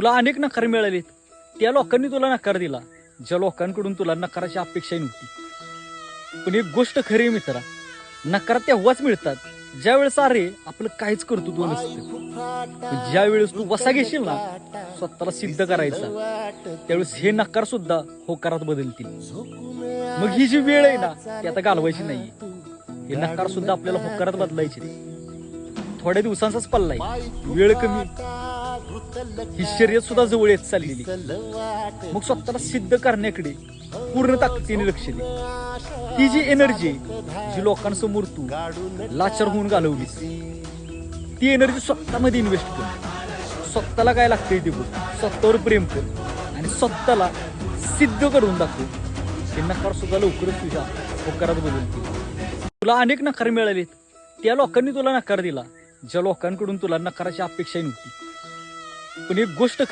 तुला अनेक नकार मिळालेत. त्या लोकांनी तुला नकार दिला. ज्या लोकांकडून तुला नकाराची अपेक्षाही नव्हती. पण एक गोष्ट खरी आहे मित्रा नकार तेव्हाच मिळतात ज्या वेळेस अरे आपलं काहीच करतो तू नसतं. ज्या वेळेस तू वसा घेशील ना स्वतःला सिद्ध करायचा. त्यावेळेस हे नकार सुद्धा होकारात बदलतील. मग ही जी वेळ आहे ना ती आता घालवायची नाही. हे नकार सुद्धा आपल्याला होकारात बदलायचे. थोड्या दिवसांचाच पल्ला आहे. वेळ कमी. ही शर्यत सुद्धा जवळ येत चाललेली. मग स्वतःला सिद्ध करण्याकडे पूर्ण ताकदीने लक्ष दे ती जी एनर्जी जी लोकांसमोर तू लाचार होऊन घालवलीस ती एनर्जी स्वतःमध्ये इन्व्हेस्ट कर. स्वतःला काय लागतंय ते बघ. स्वतःवर प्रेम कर. आणि स्वतःला सिद्ध करून दाखव. हे नकार सुद्धा लवकरच तुझ्या होकारात बदलतील तुला अनेक नकार मिळालेत. त्या लोकांनी तुला नकार दिला. ज्या लोकांकडून तुला नकाराची अपेक्षाही नव्हती. पण एक गोष्ट